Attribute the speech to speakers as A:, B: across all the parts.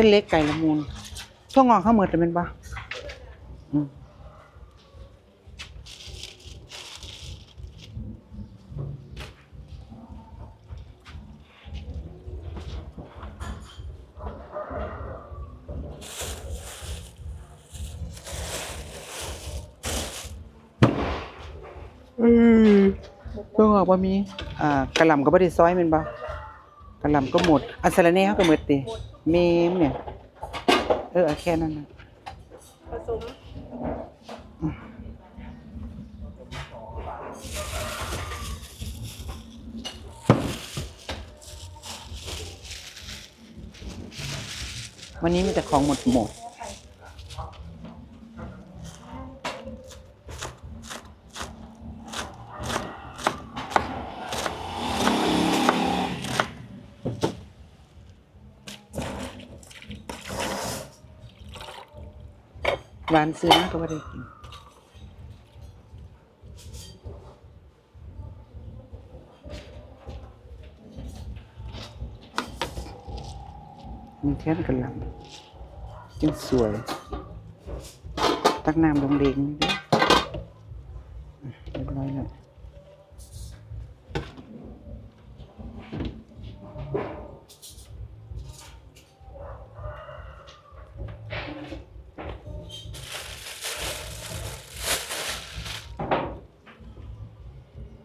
A: ส้นเล็กไก่ละมุนทั่วงอกข้าวเหมือดเป็นปะอือืมทั่วงอกบ่มี อ่ากระหล่ำก็บ่ได้ซอยแม่นบ่กระหล่ำก็หมดอันสะระแน่เฮาก็หมดติเมมเนี่ย เออเอาแค่นั้นน่ะ
B: ผสม
A: วันนี้มีแต่ของหมดหมด หวานซื้อนะก็ไม่ได้กินมีแค่นกระหลำจึงสวย ตักน้ำลงเดงนี่เด้ออะเรียบร้อยแล้ว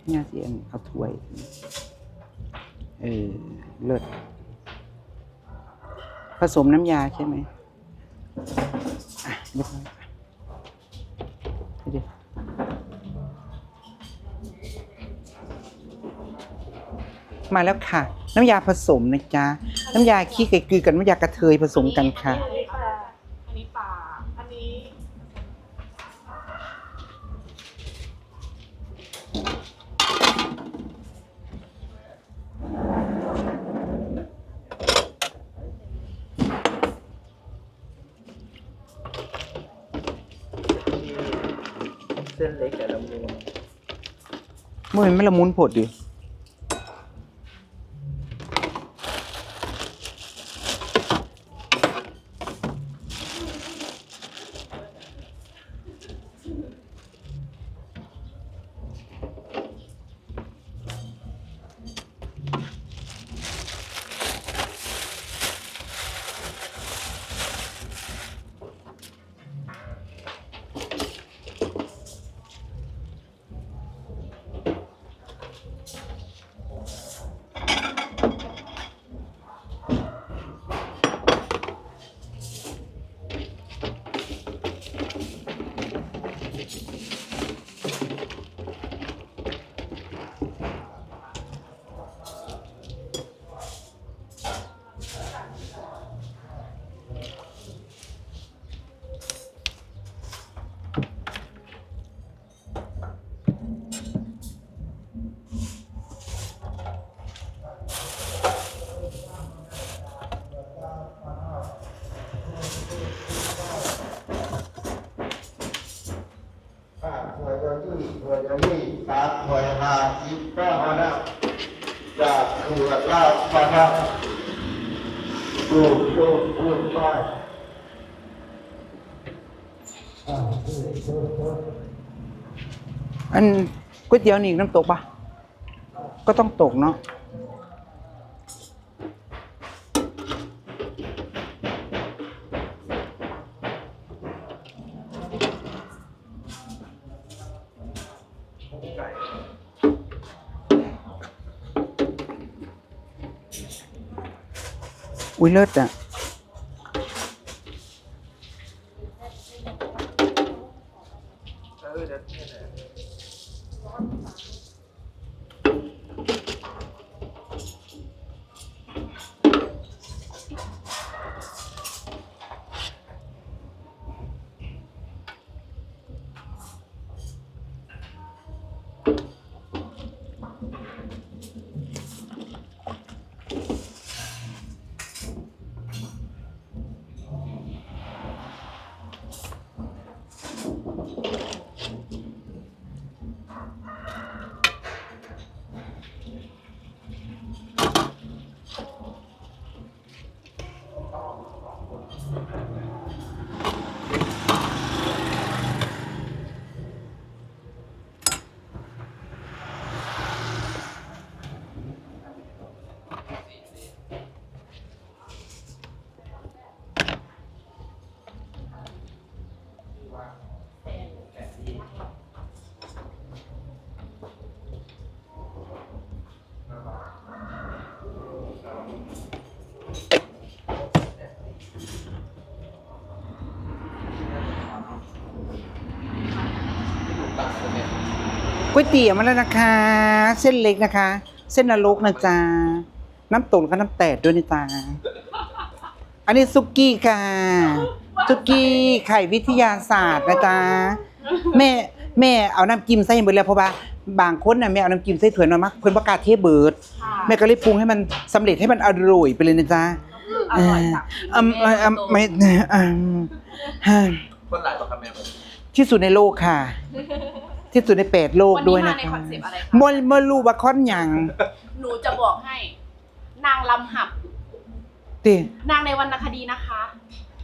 A: เนี่ยสิอันเอาถ้วย เออเลิศผสมน้ำยาใช่ไหมอะเรียบร้อยดี๋ยวมาแล้วค่ะ น้ำยาผสมนะจ๊ะ น้ำยาขี้ไก่กือกับน้ำยากระเทยผสมกันค่ะ
B: อันนี้ปลาอันนี้ปลาอันนี้
C: เส้นเล็กกับละมุน
A: เมื่อมันไม่ละมุนผดดิ
D: ข้าถวย จะยี่ถวยจะยี่ตาถอยหาสิบเก้าหน้าจากคือลาพนะดูดูดูดูดูดู
A: อันก๋วยเตี๋ยวนี่น้ำตกปะก็ต้องตกเนาะ อุ้ ก๋วยเตี๋ยวมาแล้วนะคะ เส้นเล็กนะคะ เส้นนรกนะจ๊ะน้ำตกแล้วก็น้ำแตดด้วยนี่จ้าอันนี้ซุกี้ค่ะซุกี้ไข่วิทยาศาสตร์นะจ๊ะแม่แม่เอาน้ำจิ้มใส่หมดแล้วเพราะว่าบางคนน่ะแม่เอาน้ำจิ้มใส่ถ้วยน้อยมากเพิ่นประกล้าศเทเบิร์ด
B: ค่ะ
A: แม่ก็เลยปรุงให้มันสำเร็จให้มันอร่อยไปเลยนะจ๊ะ
B: อร่อยจาก
A: เอ่อเอ่อเอ่อไม่เอ่อเอ่อ
C: คนหลายต่อคำแม่ผม
A: ที่สุดในโลกค่ะ ที่สุดในแปดโลก
B: วัน
A: ด้วย
B: นี้มา
A: นะ
B: ใน
A: คะ
B: คอนเซปต์อะไรคะ
A: มอมอลูบาคอนหยัง
B: หนูจะบอกให้ นางลำหับ
A: ติ
B: นางในวรรณคดีนะคะ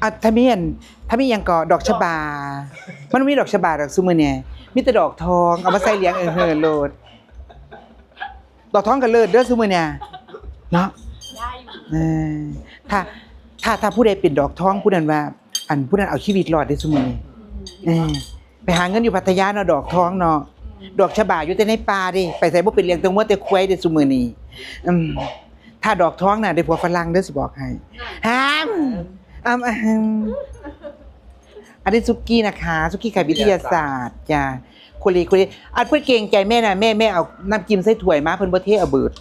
A: อะถ้ามีอันถ้ามีหยังก็ดอกชบา มันมีดอกชบาดอกซุมื้อเนี่ยมีแต่ดอกทองเอามาใส่เลี้ยงเออเฮอโลดดอกทองก็เลิศเด้อซุมื้อเนี่ยเนาะ
B: ได้อยู่
A: เออถ้าถ้าถ้าผู้ใดเป็นดอกทองผู้นั้นว่า อันผู้นั้นเอาชีวิตรอดได้ซุมื้อนี้เออไป หาเงินอยู่พัทยาเนาะดอกทองเนาะดอกชบาอยู่แต่ในป่าดิไปใส่บ่เป็นเลี้ยงตัวมัวแต่ควายเด้ซุมื้อนี้อืมถ้าดอกท้องน่ะได้ผัวฝรั่งเด้อสิบอกให้ห้ามอ้ำอ้ำอันนี้ซุกี้นะคะซุกี้ไข่วิทยาศาสตร์จ้ะคุรีคุรีอันเพิ่นเก่งใจแม่น่ะแม่แม่เอาน้ำจิ้มใส่ถ้วยมาเพิ่นบ่เทเอาเบิด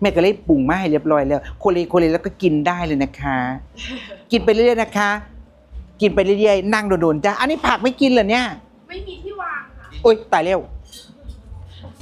A: แม่ก็เลยปรุงมาให้เรียบร้อยแล้วโคเลโคเลแล้วก็กินได้เลยนะคะ กินไปเรื่อยๆนะคะ กินไปเรื่อยๆนั่งโดนๆจ้ะอันนี้ผักไม่กินเหรอเนี่ย
B: ไม่มีที่วางค่ะ
A: โอ้ยตายแล้ว